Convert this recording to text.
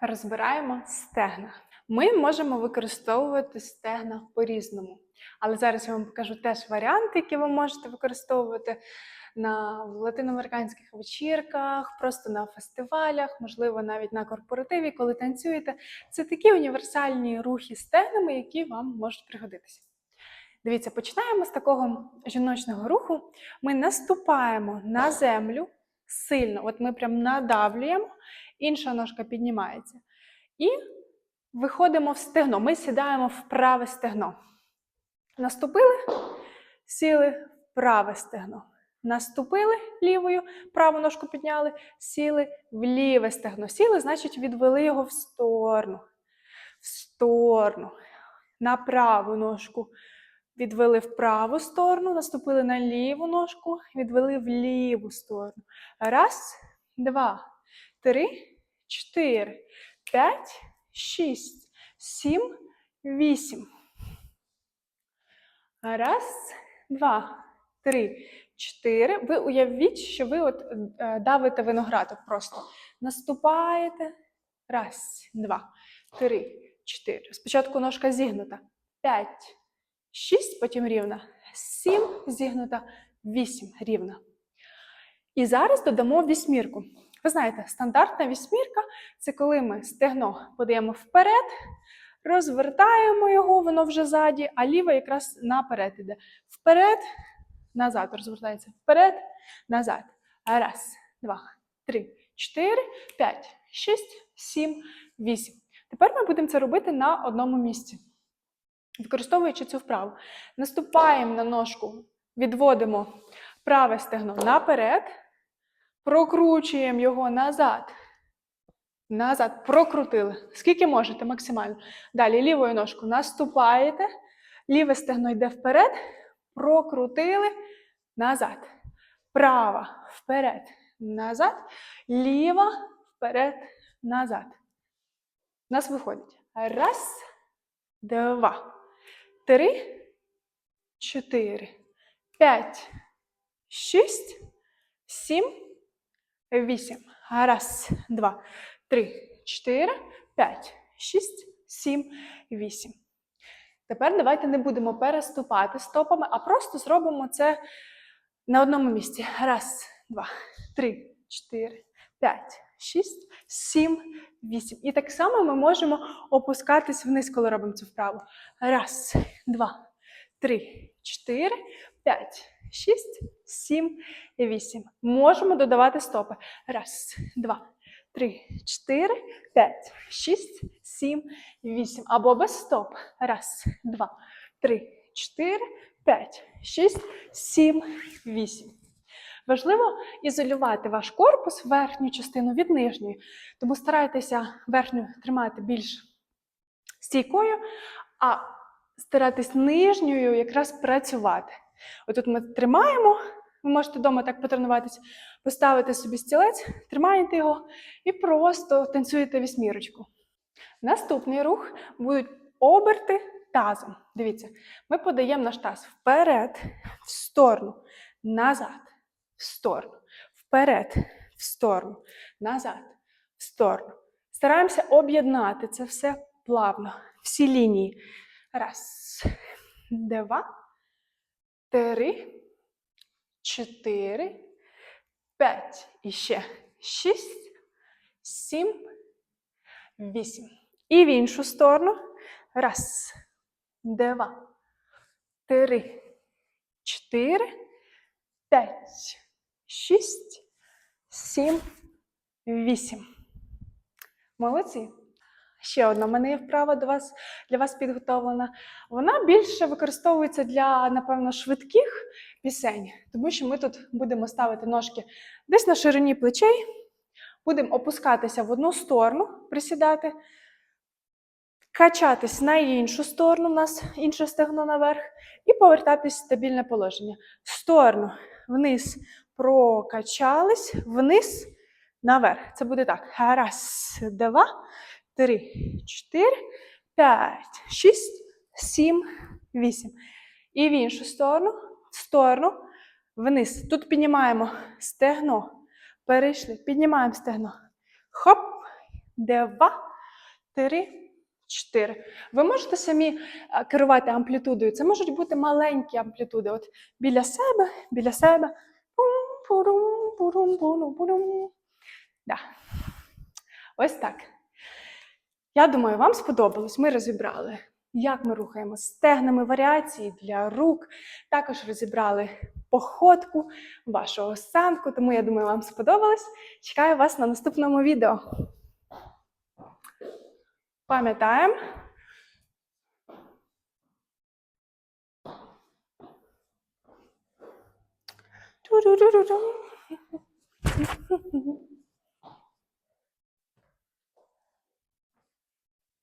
розбираємо стегна. Ми можемо використовувати стегна по-різному. Але зараз я вам покажу теж варіанти, які ви можете використовувати на латиноамериканських вечірках, просто на фестивалях, можливо, навіть на корпоративі, коли танцюєте. Це такі універсальні рухи стегнами, які вам можуть пригодитися. Дивіться, починаємо з такого жіночного руху. Ми наступаємо на землю сильно, от ми прям надавлюємо, інша ножка піднімається. І виходимо в стегно. Ми сідаємо в праве стегно. Наступили, сіли в праве стегно. Наступили лівою, праву ножку підняли, сіли в ліве стегно. Сіли, значить, відвели його в сторону. В сторону. На праву ножку відвели в праву сторону, наступили на ліву ножку, відвели в ліву сторону. Раз, два, три, чотири, п'ять, шість, сім, вісім. Раз, два, три, чотири. Ви уявіть, що ви от е, давите виноград от просто. Наступаєте. Раз, два, три, чотири. Спочатку ножка зігнута. П'ять, шість, потім рівна. Сім зігнута, вісім рівна. І зараз додамо вісьмірку. Ви знаєте, стандартна вісьмірка це коли ми стегно подаємо вперед, розвертаємо його, воно вже ззаді, а ліве якраз наперед іде. Вперед, назад розвертається. Вперед, назад. Раз, два, три, чотири, п'ять, шість, сім, вісім. Тепер ми будемо це робити на одному місці. Використовуючи цю вправу. Наступаємо на ножку, відводимо праве стегно наперед, прокручуємо його назад. Назад, прокрутили. Скільки можете максимально. Далі лівою ножку наступаєте, ліве стегно йде вперед, прокрутили назад. Права вперед, назад, ліва вперед, назад. У нас виходить. Раз, два, три, чотири, п'ять, шість, сім, вісім. Раз, два, три, чотири, п'ять, шість, сім, вісім. Тепер давайте не будемо переступати стопами, а просто зробимо це на одному місці. Раз, два, три, чотири, п'ять, шість, сім, вісім. І так само ми можемо опускатись вниз, коли робимо цю вправу. Раз, два, три, чотири, п'ять, шість, сім, вісім. Можемо додавати стопи. Раз, два, три, чотири, п'ять, шість, сім, вісім. Або без стоп. Раз, два, три, чотири, п'ять, шість, сім, вісім. Важливо ізолювати ваш корпус, верхню частину від нижньої. Тому старайтеся верхню тримати більш стійкою, а старатись нижньою якраз працювати. Отут ми тримаємо, ви можете вдома так потренуватися, поставити собі стілець, тримаєте його і просто танцюєте вісьмірочку. Наступний рух будуть оберти тазом. Дивіться, ми подаємо наш таз вперед, в сторону, назад, в сторону, вперед, в сторону, назад, в сторону. Стараємося об'єднати це все плавно, всі лінії. Раз, два, три, чотири, п'ять. І ще шість, сім, вісім. І в іншу сторону. Раз, два, три, чотири, п'ять, шість, сім, вісім. Молодці. Ще одна в мене є вправа до вас, для вас підготовлена. Вона більше використовується для, напевно, швидких пісень, тому що ми тут будемо ставити ножки десь на ширині плечей, будемо опускатися в одну сторону, присідати, качатись на іншу сторону, у нас інше стегно наверх, і повертатись в стабільне положення. Сторону, вниз прокачались, вниз, наверх. Це буде так. Раз, два, три, чотири, п'ять, шість, сім, вісім. І в іншу сторону, сторону, вниз. Тут піднімаємо стегно. Перейшли, піднімаємо стегно. Хоп, два, три, чотири. Ви можете самі е, керувати амплітудою. Це можуть бути маленькі амплітуди. От біля себе, біля себе. Пум-пурум, пурум, пурум, пурум. Да. Ось так. Я думаю, вам сподобалось. Ми розібрали, як ми рухаємо стегнами варіації для рук. Також розібрали походку, вашу осанку. Тому я думаю, вам сподобалось. Чекаю вас на наступному відео. Пам'ятаємо. 뚜루루루루.